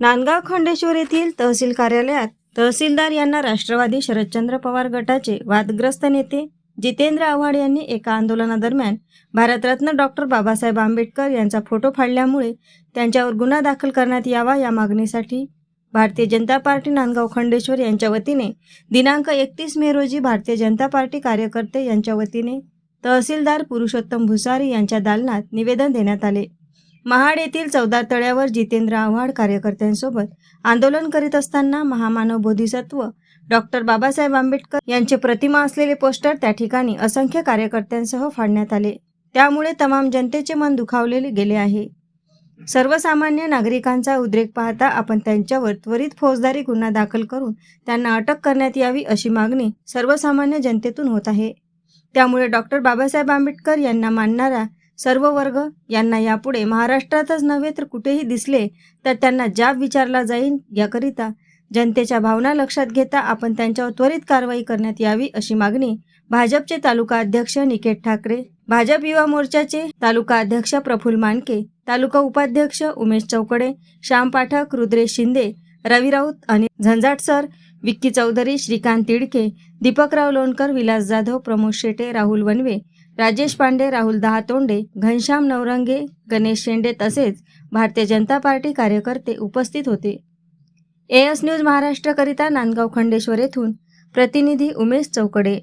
नांदगाव खंडेश्वर येथील तहसील कार्यालयात तहसीलदार यांना राष्ट्रवादी शरदचंद्र पवार गटाचे वादग्रस्त नेते जितेंद्र आव्हाड यांनी एका आंदोलनादरम्यान भारतरत्न डॉक्टर बाबासाहेब आंबेडकर यांचा फोटो फाडल्यामुळे त्यांच्यावर गुन्हा दाखल करण्यात यावा या मागणीसाठी भारतीय जनता पार्टी नांदगाव खंडेश्वर यांच्या वतीने दिनांक एकतीस मे रोजी भारतीय जनता पार्टी कार्यकर्ते यांच्या वतीने तहसीलदार पुरुषोत्तम भुसारी यांच्या दालनात निवेदन देण्यात आले. महाड येथील चौदा तळ्यावर जितेंद्र आव्हाड कार्यकर्त्यांसोबत आंदोलन करीत असताना महामानव बोधिसत्व डॉक्टर बाबासाहेब आंबेडकर यांचे प्रतिमा असलेले पोस्टर त्या ठिकाणी असंख्य कार्यकर्त्यांसह फाडण्यात आले. त्यामुळे तमाम जनतेचे मन दुखावलेले गेले आहे. सर्वसामान्य नागरिकांचा उद्रेक पाहता आपण त्यांच्यावर त्वरित फौजदारी गुन्हा दाखल करून त्यांना अटक करण्यात यावी अशी मागणी सर्वसामान्य जनतेतून होत आहे. त्यामुळे डॉक्टर बाबासाहेब आंबेडकर यांना मानणारा सर्व वर्ग यांना यापुढे महाराष्ट्रातच नव्हे तर कुठेही दिसले तर त्यांना जाब विचारला जाईल याकरिता. जनतेच्या भावना लक्षात घेता आपण त्यांच्यावर त्वरित कारवाई करण्यात यावी अशी मागणी भाजपचे तालुका अध्यक्ष निकेत ठाकरे भाजप युवा मोर्चाचे तालुका अध्यक्ष प्रफुल मानके तालुका उपाध्यक्ष उमेश चौकडे श्याम पाठक रुद्रेश शिंदे रवी राऊत आणि झंझाट सर विक्की चौधरी श्रीकांत तिडके दीपकराव लोणकर विलास जाधव प्रमोद शेटे राहुल वनवे राजेश पांडे राहुल दहातोंडे घनश्याम नवरंगे गणेश शेंडे तसेच भारतीय जनता पार्टी कार्यकर्ते उपस्थित होते. एएस न्यूज महाराष्ट्रकरिता नांदगाव खंडेश्वर येथून प्रतिनिधी उमेश चौकडे.